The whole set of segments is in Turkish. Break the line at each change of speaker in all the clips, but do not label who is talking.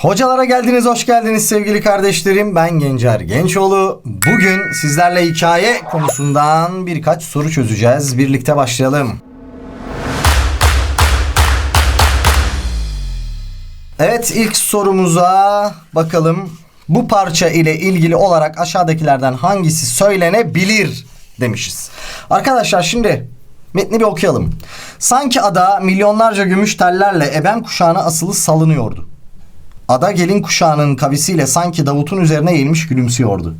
Hocalara geldiniz, hoş geldiniz sevgili kardeşlerim. Ben Gencer Gençoğlu. Bugün sizlerle hikaye konusundan birkaç soru çözeceğiz. Birlikte başlayalım. Evet ilk sorumuza bakalım. Bu parça ile ilgili olarak aşağıdakilerden hangisi söylenebilir demişiz. Arkadaşlar şimdi metni bir okuyalım. Sanki ada milyonlarca gümüş tellerle eben kuşağına asılı salınıyordu. Ada gelin kuşağının kavisiyle sanki Davut'un üzerine eğilmiş gülümsüyordu.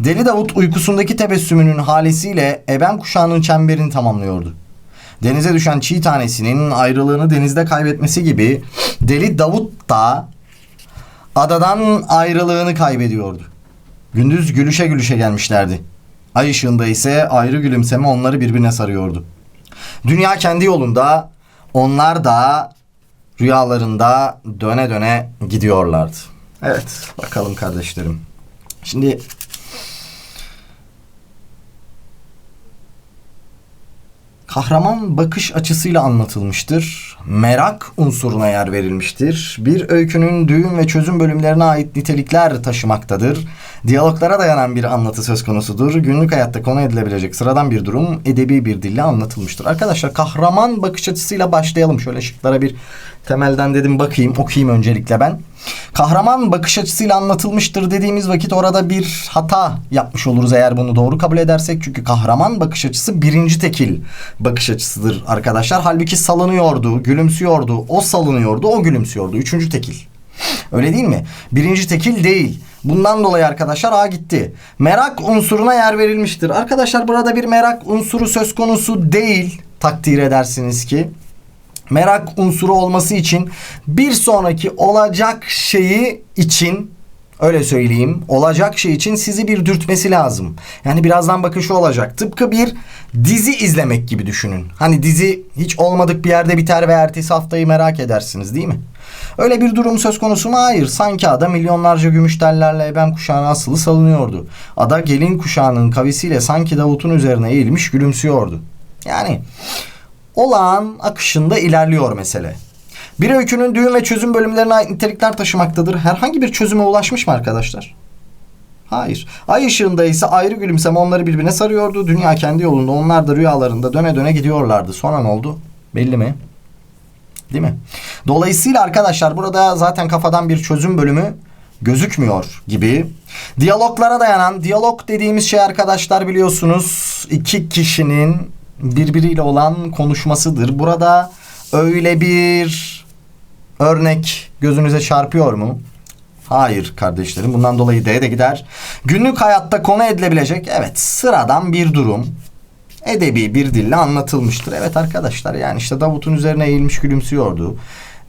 Deli Davut uykusundaki tebessümünün halesiyle eben kuşağının çemberini tamamlıyordu. Denize düşen çiğ tanesinin ayrılığını denizde kaybetmesi gibi Deli Davut da adadan ayrılığını kaybediyordu. Gündüz gülüşe gülüşe gelmişlerdi. Ay ışığında ise ayrı gülümseme onları birbirine sarıyordu. Dünya kendi yolunda, onlar da rüyalarında döne döne gidiyorlardı. Evet, bakalım kardeşlerim. Şimdi kahraman bakış açısıyla anlatılmıştır. Merak unsuruna yer verilmiştir. Bir öykünün düğüm ve çözüm bölümlerine ait nitelikler taşımaktadır. Diyaloglara dayanan bir anlatı söz konusudur. Günlük hayatta konu edilebilecek sıradan bir durum edebi bir dille anlatılmıştır. Arkadaşlar kahraman bakış açısıyla başlayalım. Şöyle şıklara bir temelden dedim bakayım okuyayım öncelikle ben. Kahraman bakış açısıyla anlatılmıştır dediğimiz vakit orada bir hata yapmış oluruz eğer bunu doğru kabul edersek. Çünkü kahraman bakış açısı birinci tekil bakış açısıdır arkadaşlar. Halbuki salınıyordu, gülümsüyordu, o salınıyordu, o gülümsüyordu. Üçüncü tekil. Öyle değil mi? Birinci tekil değil. Bundan dolayı arkadaşlar A gitti. Merak unsuruna yer verilmiştir. Arkadaşlar burada bir merak unsuru söz konusu değil. Takdir edersiniz ki merak unsuru olması için bir sonraki olacak şeyi için öyle söyleyeyim olacak şey için sizi bir dürtmesi lazım. Yani birazdan bakın şu olacak. Tıpkı bir dizi izlemek gibi düşünün. Hani dizi hiç olmadık bir yerde biter ve ertesi haftayı merak edersiniz değil mi? Öyle bir durum söz konusu mu? Hayır. Sanki ada milyonlarca gümüş tellerle eben kuşağına asılı salınıyordu. Ada gelin kuşağının kavisiyle sanki Davut'un üzerine eğilmiş gülümsüyordu. Yani olağan akışında ilerliyor mesele. Bir öykünün düğüm ve çözüm bölümlerine ait nitelikler taşımaktadır. Herhangi bir çözüme ulaşmış mı arkadaşlar? Hayır. Ay ışığında ise ayrı gülümseme onları birbirine sarıyordu. Dünya kendi yolunda onlar da rüyalarında döne döne gidiyorlardı. Sonra ne oldu? Belli mi? Değil mi? Dolayısıyla arkadaşlar burada zaten kafadan bir çözüm bölümü gözükmüyor gibi. Diyaloglara dayanan diyalog dediğimiz şey arkadaşlar biliyorsunuz iki kişinin birbiriyle olan konuşmasıdır. Burada öyle bir örnek gözünüze çarpıyor mu? Hayır kardeşlerim. Bundan dolayı D de gider. Günlük hayatta konu edilebilecek evet sıradan bir durum. Edebi bir dille anlatılmıştır. Evet arkadaşlar yani işte Davut'un üzerine eğilmiş gülümsüyordu.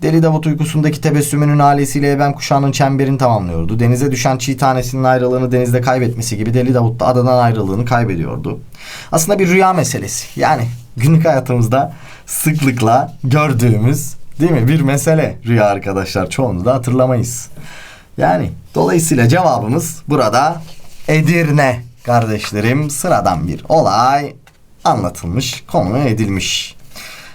Deli Davut uykusundaki tebessümünün ailesiyle Eben kuşağının çemberini tamamlıyordu. Denize düşen çiğ tanesinin ayrılığını denizde kaybetmesi gibi Deli Davut da adadan ayrılığını kaybediyordu. Aslında bir rüya meselesi. Yani günlük hayatımızda sıklıkla gördüğümüz değil mi bir mesele rüya arkadaşlar. Çoğunu da hatırlamayız. Yani dolayısıyla cevabımız burada Edirne kardeşlerim sıradan bir olay anlatılmış, konu edilmiş.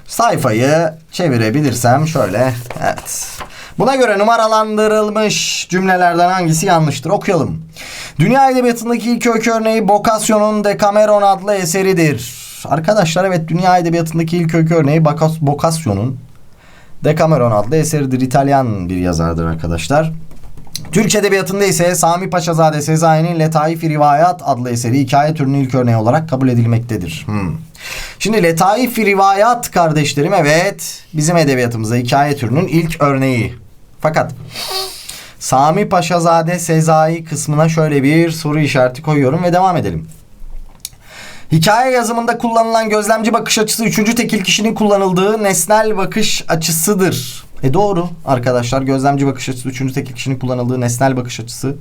Sayfayı çevirebilirsem şöyle. Evet. Buna göre numaralandırılmış cümlelerden hangisi yanlıştır? Okuyalım. Dünya Edebiyatı'ndaki ilk öykü örneği Boccaccio'nun Decameron adlı eseridir. Arkadaşlar evet Dünya Edebiyatı'ndaki ilk öykü örneği Boccaccio'nun Decameron adlı eseridir. İtalyan bir yazardır arkadaşlar. Türk Edebiyatı'nda ise Sami Paşazade Sezai'nin Letaif-i Rivayat adlı eseri hikaye türünün ilk örneği olarak kabul edilmektedir. Hmm. Şimdi Letaif-i Rivayat kardeşlerim evet bizim edebiyatımızda hikaye türünün ilk örneği. Fakat Sami Paşazade Sezai kısmına şöyle bir soru işareti koyuyorum ve devam edelim. Hikaye yazımında kullanılan gözlemci bakış açısı üçüncü tekil kişinin kullanıldığı nesnel bakış açısıdır. E doğru arkadaşlar gözlemci bakış açısı üçüncü tekil kişinin kullanıldığı nesnel bakış açısı.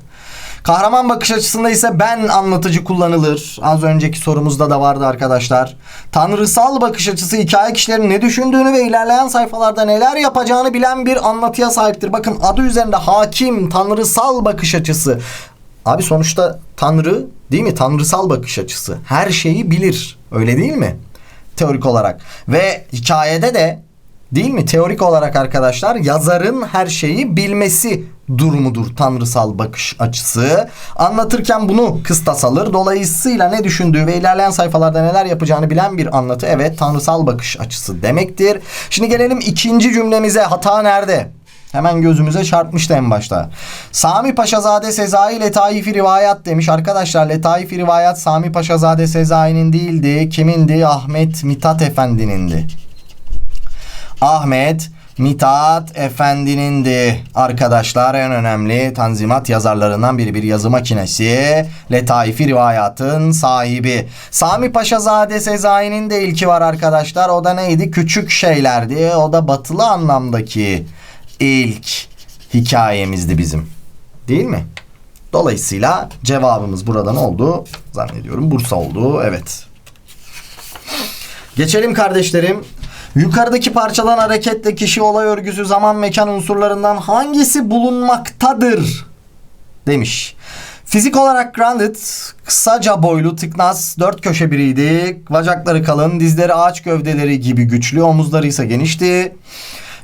Kahraman bakış açısında ise ben anlatıcı kullanılır. Az önceki sorumuzda da vardı arkadaşlar. Tanrısal bakış açısı hikaye kişilerin ne düşündüğünü ve ilerleyen sayfalarda neler yapacağını bilen bir anlatıya sahiptir. Bakın adı üzerinde hakim tanrısal bakış açısı. Abi sonuçta Tanrı değil mi? Tanrısal bakış açısı. Her şeyi bilir. Öyle değil mi? Teorik olarak. Ve hikayede de Değil mi? Teorik olarak arkadaşlar yazarın her şeyi bilmesi durumudur tanrısal bakış açısı. Anlatırken bunu kıstas alır. Dolayısıyla ne düşündüğü ve ilerleyen sayfalarda neler yapacağını bilen bir anlatı evet tanrısal bakış açısı demektir. Şimdi gelelim ikinci cümlemize. Hata nerede? Hemen gözümüze çarpmıştı en başta. Sami Paşazade Sezai Letaifi Rivayat demiş. Arkadaşlar Letaifi Rivayat Sami Paşazade Sezai'nin değildi. Kimindi? Ahmet Mithat Efendi'nindi. Ahmet Mithat Efendi'nindi. Arkadaşlar en önemli tanzimat yazarlarından biri bir yazı makinesi. Letaifi Rivayat'ın sahibi. Sami Paşazade Sezai'nin de ilki var arkadaşlar. O da neydi? Küçük şeylerdi. O da batılı anlamdaki ilk hikayemizdi bizim. Değil mi? Dolayısıyla cevabımız buradan oldu. Zannediyorum Bursa oldu. Evet. Geçelim kardeşlerim. Yukarıdaki parçadan hareketle kişi olay örgüsü zaman mekan unsurlarından hangisi bulunmaktadır? Demiş. Fizik olarak Grandit kısaca boylu, tıknaz, dört köşe biriydi. Bacakları kalın, dizleri ağaç gövdeleri gibi güçlü, omuzları ise genişti.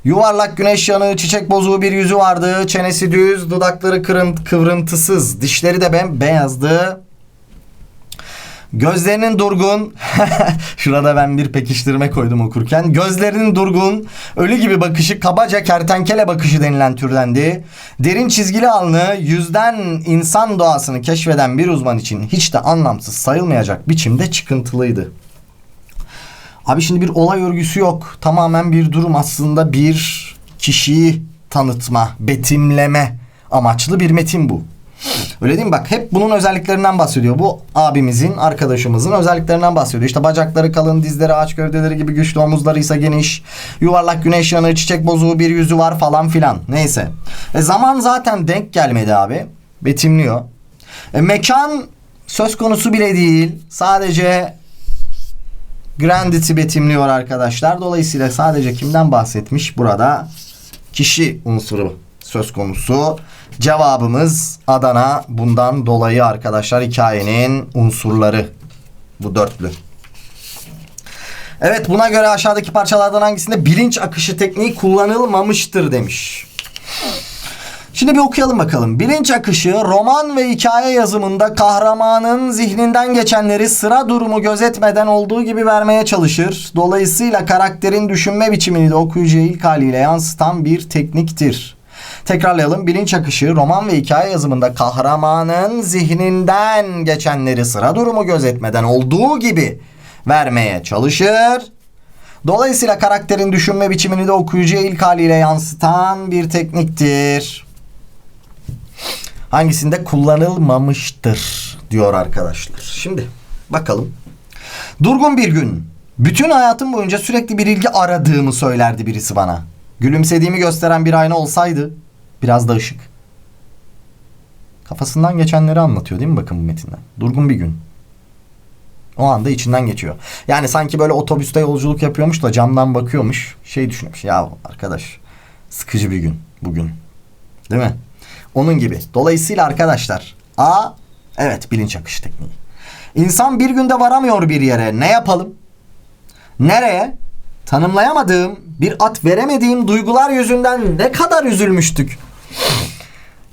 Yuvarlak güneş yanığı, çiçek bozuğu bir yüzü vardı. Çenesi düz, dudakları kırın, kıvrıntısız, dişleri de bembeyazdı. Gözlerinin durgun. Şurada ben bir pekiştirme koydum okurken. Gözlerinin durgun, ölü gibi bakışı kabaca kertenkele bakışı denilen türdendi. Derin çizgili alnı yüzden insan doğasını keşfeden bir uzman için hiç de anlamsız sayılmayacak biçimde çıkıntılıydı. Abi şimdi bir olay örgüsü yok. Tamamen bir durum aslında bir kişiyi tanıtma, betimleme amaçlı bir metin bu. Öyle değil mi? Bak hep bunun özelliklerinden bahsediyor. Bu abimizin, arkadaşımızın özelliklerinden bahsediyor. İşte bacakları kalın, dizleri ağaç gövdeleri gibi güçlü, omuzları ise geniş. Yuvarlak güneş yanığı, çiçek bozuğu bir yüzü var falan filan. Neyse. E zaman zaten denk gelmedi abi. Betimliyor. E mekan söz konusu bile değil. Sadece Grandit'i betimliyor arkadaşlar. Dolayısıyla sadece kimden bahsetmiş burada? Kişi unsuru söz konusu. Cevabımız Adana. Bundan dolayı arkadaşlar hikayenin unsurları. Bu dörtlü. Evet buna göre aşağıdaki parçalardan hangisinde bilinç akışı tekniği kullanılmamıştır demiş. Şimdi bir okuyalım bakalım. Bilinç akışı roman ve hikaye yazımında kahramanın zihninden geçenleri sıra durumu gözetmeden olduğu gibi vermeye çalışır. Dolayısıyla karakterin düşünme biçimini de okuyucuya ilk haliyle yansıtan bir tekniktir. Tekrarlayalım. Bilinç akışı roman ve hikaye yazımında kahramanın zihninden geçenleri sıra durumu gözetmeden olduğu gibi vermeye çalışır. Dolayısıyla karakterin düşünme biçimini de okuyucuya ilk haliyle yansıtan bir tekniktir. Hangisinde kullanılmamıştır diyor arkadaşlar. Şimdi bakalım. Durgun bir gün. Bütün hayatım boyunca sürekli bir ilgi aradığımı söylerdi birisi bana. Gülümsediğimi gösteren bir ayna olsaydı biraz da ışık. Kafasından geçenleri anlatıyor değil mi bakın bu metinden. Durgun bir gün. O anda içinden geçiyor. Yani sanki böyle otobüste yolculuk yapıyormuş da camdan bakıyormuş. Şey düşünmüş. Ya arkadaş sıkıcı bir gün bugün. Değil mi? Onun gibi. Dolayısıyla arkadaşlar A evet bilinç akışı tekniği. İnsan bir günde varamıyor bir yere. Ne yapalım? Nereye? Tanımlayamadığım, bir at veremediğim duygular yüzünden ne kadar üzülmüştük.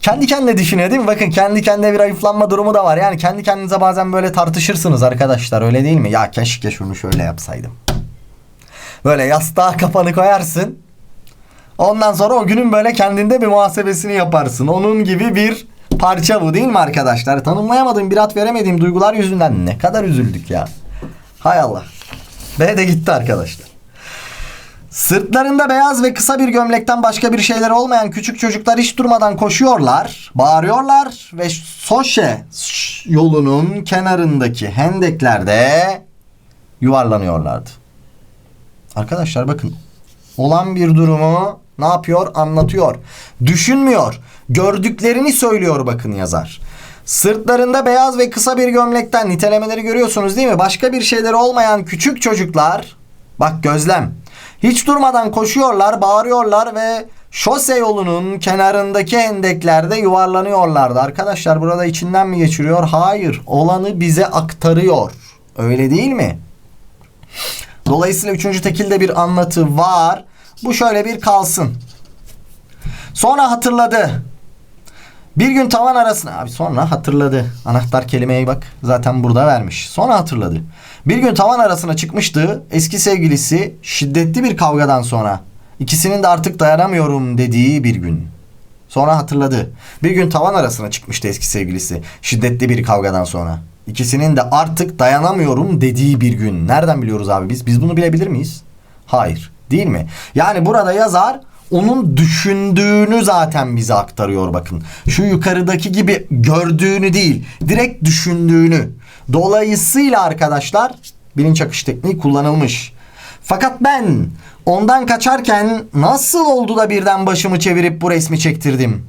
Kendi kendine düşünüyor değil mi? Bakın kendi kendine bir ayıflanma durumu da var. Yani kendi kendinize bazen böyle tartışırsınız arkadaşlar öyle değil mi? Ya keşke şunu şöyle yapsaydım. Böyle yastığa kafanı koyarsın. Ondan sonra o günün böyle kendinde bir muhasebesini yaparsın. Onun gibi bir parça bu değil mi arkadaşlar? Tanımlayamadığım bir at veremediğim duygular yüzünden ne kadar üzüldük ya. Hay Allah. B de gitti arkadaşlar. Sırtlarında beyaz ve kısa bir gömlekten başka bir şeyler olmayan küçük çocuklar hiç durmadan koşuyorlar, bağırıyorlar ve Soşe yolunun kenarındaki hendeklerde yuvarlanıyorlardı. Arkadaşlar bakın olan bir durumu ne yapıyor? Anlatıyor. Düşünmüyor. Gördüklerini söylüyor bakın yazar. Sırtlarında beyaz ve kısa bir gömlekten nitelemeleri görüyorsunuz değil mi? Başka bir şeyleri olmayan küçük çocuklar bak gözlem. Hiç durmadan koşuyorlar, bağırıyorlar ve şose yolunun kenarındaki hendeklerde yuvarlanıyorlardı. Arkadaşlar burada içinden mi geçiriyor? Hayır. Olanı bize aktarıyor. Öyle değil mi? Dolayısıyla üçüncü tekilde bir anlatı var. Bu şöyle bir kalsın. Sonra hatırladı. Bir gün tavan arasına abi sonra hatırladı. Anahtar kelimeye bak zaten burada vermiş. Sonra hatırladı. Bir gün tavan arasına çıkmıştı. Eski sevgilisi şiddetli bir kavgadan sonra ikisinin de artık dayanamıyorum dediği bir gün. Sonra hatırladı. Bir gün tavan arasına çıkmıştı eski sevgilisi şiddetli bir kavgadan sonra. İkisinin de artık dayanamıyorum dediği bir gün. Nereden biliyoruz abi biz? Biz bunu bilebilir miyiz? Hayır. Değil mi? Yani burada yazar onun düşündüğünü zaten bize aktarıyor bakın. Şu yukarıdaki gibi gördüğünü değil, direkt düşündüğünü. Dolayısıyla arkadaşlar bilinç akış tekniği kullanılmış. Fakat ben ondan kaçarken nasıl oldu da birden başımı çevirip bu resmi çektirdim?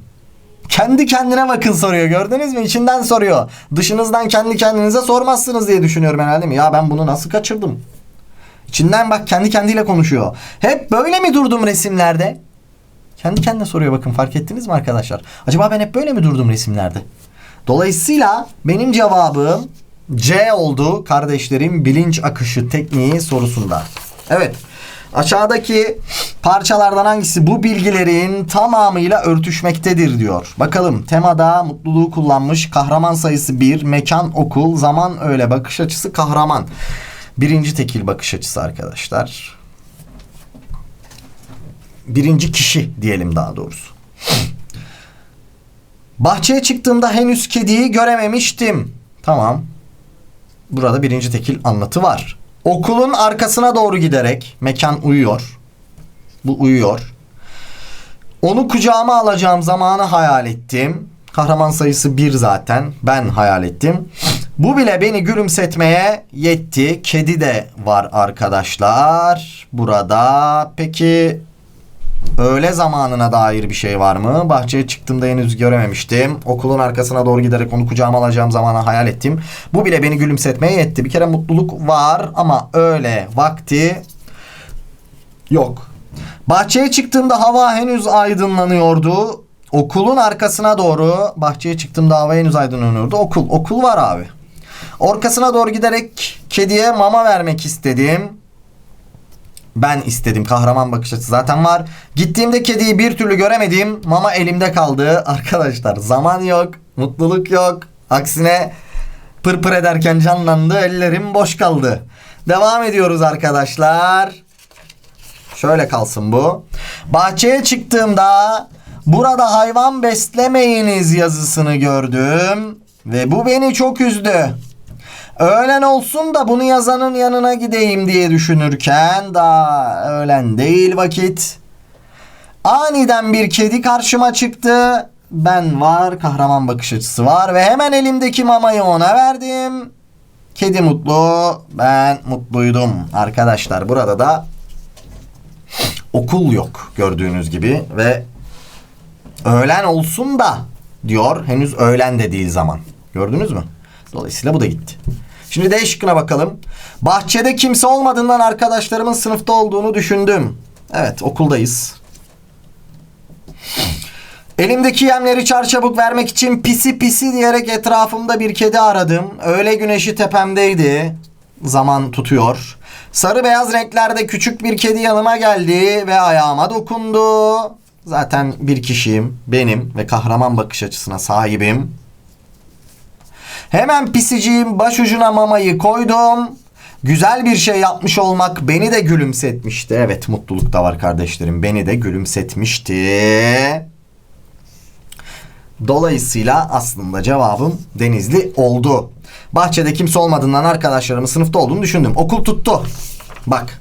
Kendi kendine bakın soruyor gördünüz mü? İçinden soruyor. Dışınızdan kendi kendinize sormazsınız diye düşünüyorum herhalde mi? Ya ben bunu nasıl kaçırdım? İçinden bak kendi kendiyle konuşuyor. Hep böyle mi durdum resimlerde? Kendi kendine soruyor bakın fark ettiniz mi arkadaşlar? Acaba ben hep böyle mi durdum resimlerde? Dolayısıyla benim cevabım C oldu kardeşlerim bilinç akışı tekniği sorusunda. Evet. Aşağıdaki parçalardan hangisi bu bilgilerin tamamıyla örtüşmektedir diyor. Bakalım temada mutluluğu kullanmış kahraman sayısı 1, mekan okul, zaman öyle bakış açısı kahraman. Birinci tekil bakış açısı arkadaşlar. Birinci kişi diyelim daha doğrusu. Bahçeye çıktığımda henüz kediyi görememiştim. Tamam. Burada birinci tekil anlatı var. Okulun arkasına doğru giderek mekan uyuyor. Bu uyuyor. Onu kucağıma alacağım zamanı hayal ettim. Kahraman sayısı bir zaten. Ben hayal ettim. Bu bile beni gülümsetmeye yetti. Kedi de var arkadaşlar. Burada peki öğle zamanına dair bir şey var mı? Bahçeye çıktığımda henüz görememiştim. Okulun arkasına doğru giderek onu kucağıma alacağım zamanı hayal ettim. Bu bile beni gülümsetmeye yetti. Bir kere mutluluk var ama öğle vakti yok. Bahçeye çıktığımda hava henüz aydınlanıyordu. Okulun arkasına doğru bahçeye çıktığımda hava henüz aydınlanıyordu. Okul, okul var abi. Orkasına doğru giderek kediye mama vermek istedim. Ben istedim. Kahraman bakış açısı zaten var. Gittiğimde kediyi bir türlü göremedim. Mama elimde kaldı. Arkadaşlar zaman yok. Mutluluk yok. Aksine pırpır ederken canlandı. Ellerim boş kaldı. Devam ediyoruz arkadaşlar. Şöyle kalsın bu. Bahçeye çıktığımda burada hayvan beslemeyiniz yazısını gördüm. Ve bu beni çok üzdü. Öğlen olsun da bunu yazanın yanına gideyim diye düşünürken daha öğlen değil vakit. Aniden bir kedi karşıma çıktı. Ben var, kahraman bakış açısı var ve hemen elimdeki mamayı ona verdim. Kedi mutlu, ben mutluydum. Arkadaşlar burada da okul yok gördüğünüz gibi ve öğlen olsun da diyor. Henüz öğlen de değil zaman. Gördünüz mü? Dolayısıyla bu da gitti. Şimdi D şıkkına bakalım. Bahçede kimse olmadığından arkadaşlarımın sınıfta olduğunu düşündüm. Evet okuldayız. Elimdeki yemleri çarçabuk vermek için pisi pisi diyerek etrafımda bir kedi aradım. Öğle güneşi tepemdeydi. Zaman tutuyor. Sarı beyaz renklerde küçük bir kedi yanıma geldi ve ayağıma dokundu. Zaten bir kişiyim, benim ve kahraman bakış açısına sahibim. Hemen pisiciğim başucuna mamayı koydum. Güzel bir şey yapmış olmak beni de gülümsetmişti. Evet mutluluk da var kardeşlerim. Beni de gülümsetmişti. Dolayısıyla aslında cevabım Denizli oldu. Bahçede kimse olmadığından arkadaşlarımın sınıfta olduğunu düşündüm. Okul tuttu. Bak.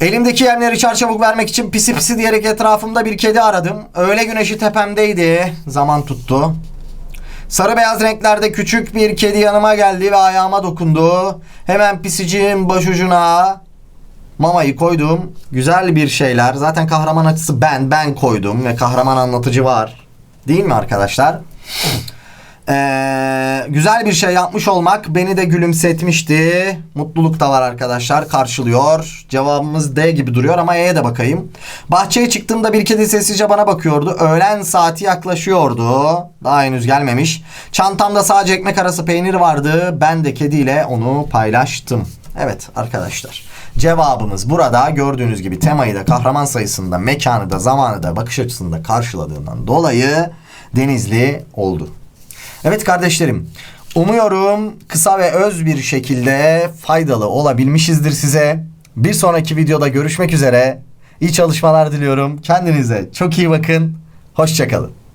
Elimdeki yemleri çarçabuk vermek için pisi pisi diyerek etrafımda bir kedi aradım. Öğle güneşi tepemdeydi. Zaman tuttu. Sarı beyaz renklerde küçük bir kedi yanıma geldi ve ayağıma dokundu. Hemen pisiciğin başucuna mamayı koydum. Güzel bir şeyler. Zaten kahraman açısı ben. Ben koydum ve kahraman anlatıcı var. Değil mi arkadaşlar? Ee, güzel bir şey yapmış olmak beni de gülümsetmişti. Mutluluk da var arkadaşlar. Karşılıyor. Cevabımız D gibi duruyor ama E'ye de bakayım. Bahçeye çıktığımda bir kedi sessizce bana bakıyordu. Öğlen saati yaklaşıyordu. Daha henüz gelmemiş. Çantamda sadece ekmek arası peynir vardı. Ben de kediyle onu paylaştım. Evet arkadaşlar. Cevabımız burada gördüğünüz gibi temayı da kahraman sayısında, mekanı da, zamanı da, bakış açısında karşıladığından dolayı Denizli oldu. Evet kardeşlerim. Umuyorum kısa ve öz bir şekilde faydalı olabilmişizdir size. Bir sonraki videoda görüşmek üzere. İyi çalışmalar diliyorum. Kendinize çok iyi bakın. Hoşçakalın.